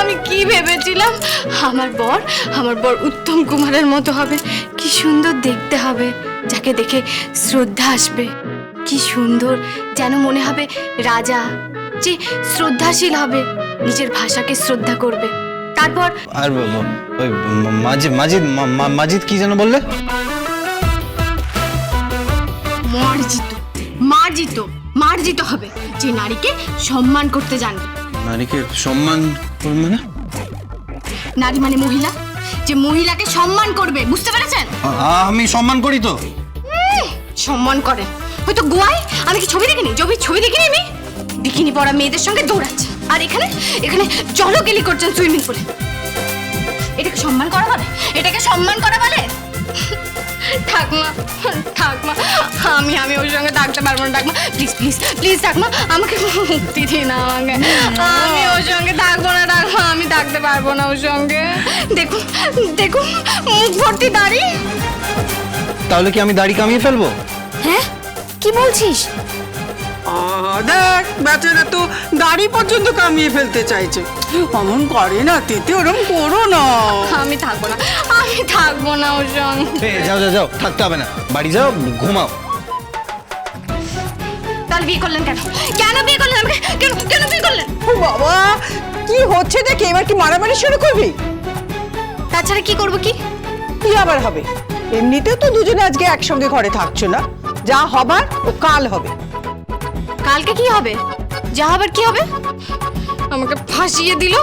আমি কি ভেবেছিলাম? আমার বর আমার বর উত্তম কুমারের মতো হবে। কি সুন্দর দেখতে হবে যাকে দেখে শ্রদ্ধা আসবে। কি সুন্দর যেন মনে হবে রাজা যে শ্রদ্ধাশীল হবে নিজের ভাষাকে শ্রদ্ধা করবে। তারপর আর ওই মাজিদ মাজিদ মাজিদ কি যেন বললে? মার্জিত মার্জিত মার্জিত হবে। যে নারীকে সম্মান করতে জানবে। নারীকে সম্মান করবে না? নারী মানে মহিলা? যে মহিলাকে সম্মান করবে বুঝতে পেরেছেন? আমি সম্মান করি তো। সম্মান করে। হয়তো গোয়ায় আমি কি ছবি দেখিনি? ছবি ছবি দেখিনি আমি? বিকিনি পরা মেয়েদের সঙ্গে দৌড়াচ্ছে। আর এখানে এখানে জলকেলি করছেন সুইমিং পুলে। এটাকে সম্মান করা বলে? এটাকে সম্মান করা বলে? ঠাকমা ঠাকমা আমি আমি ওর সঙ্গে থাকতে পারব না ঠাকমা প্লিজ প্লিজ প্লিজ ঠাকমা আমাকে মুক্তি দিন আমাকে। আমি ওর সঙ্গে থাকব না ঠাকমা আমি থাকতে পারব না ওর সঙ্গে। দেখুন দেখুন মুখ ভর্তি দাড়ি। তাহলে কি আমি দাড়ি কামিয়ে ফেলব? হ্যাঁ? কি বলছিস? দেখ বেচারা তো দাড়ি পর্যন্ত কামিয়ে ফেলতে চাইছে। অমন করে না তিতে ওরম করো না। আমি থাকব না আমি থাকব না ওর সঙ্গে। যাও যাও যাও থাকতে হবে না। বাড়ি যাও ঘুমাও। তাহলে বিয়ে করলেন কেন? কেন বিয়ে করলেন আমাকে? কেন কেন বিয়ে করলেন? ও বাবা কি হচ্ছে দেখে? এবার কি মারামারি শুরু করবি? তাছাড়া কি করব কি? কি আবার হবে? এমনিতেও তো দুজনে আজকে একসঙ্গে ঘরে থাকছো না। যা হবার ও কাল হবে। কালকে কি হবে? যা আবার কি হবে? আমাকে ফাঁসিয়ে দিল।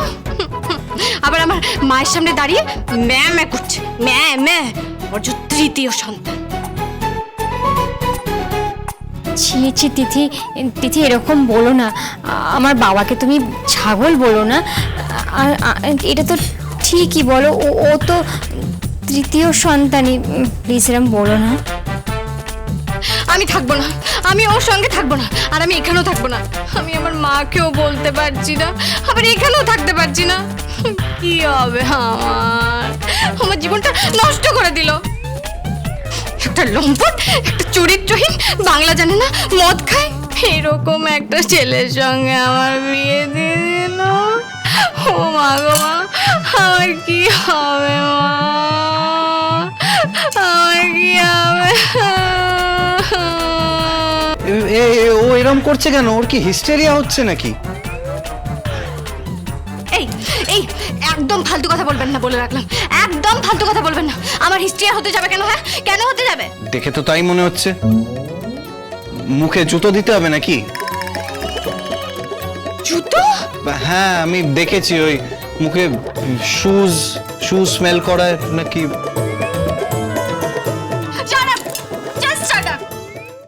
আবার আমার মায়ের সামনে দাঁড়িয়ে ম্যা ম্যা করছে। ম্যা ম্যা। ওর তৃতীয় সন্তান। ছি ছি, তিথি তিথি এরকম বলো না। আমার বাবাকে তুমি ছাগল বলো না। আর এটা তো ঠিকই বলো। ও তো তৃতীয় সন্তানই। প্লিজ এরম বলো না। আমি থাকব না। আমি ওর সঙ্গে থাকব না। আর আমি এখানেও থাকব না। আমি আমার মাকেও বলতে পারছি না। আবার এখানেও থাকতে পারছি না। কি হবে আমার? আমার জীবনটা নষ্ট করে দিল। একটা লম্পট, একটা চরিত্রহীন বাংলা জানে না, মদ খায়। এরকম একটা ছেলের সঙ্গে আমার বিয়ে দিয়ে দিল। ও মা গো মা, আমার কি হবে মা? আমার কি হবে? ও এরম করছে কেন? ওর কি হিস্টেরিয়া হচ্ছে নাকি? এই একদম ফালতু কথা বলবেন না বলে রাখলাম। একদম ফালতু কথা বলবেন না। আমার হিস্ট্রি হতে যাবে কেন হ্যাঁ? কেন হতে যাবে? দেখে তো তাই মনে হচ্ছে। মুখে জুতো দিতে হবে নাকি? জুতো? হ্যাঁ আমি দেখেছি ওই মুখে শুজ শু স্মেল করায় নাকি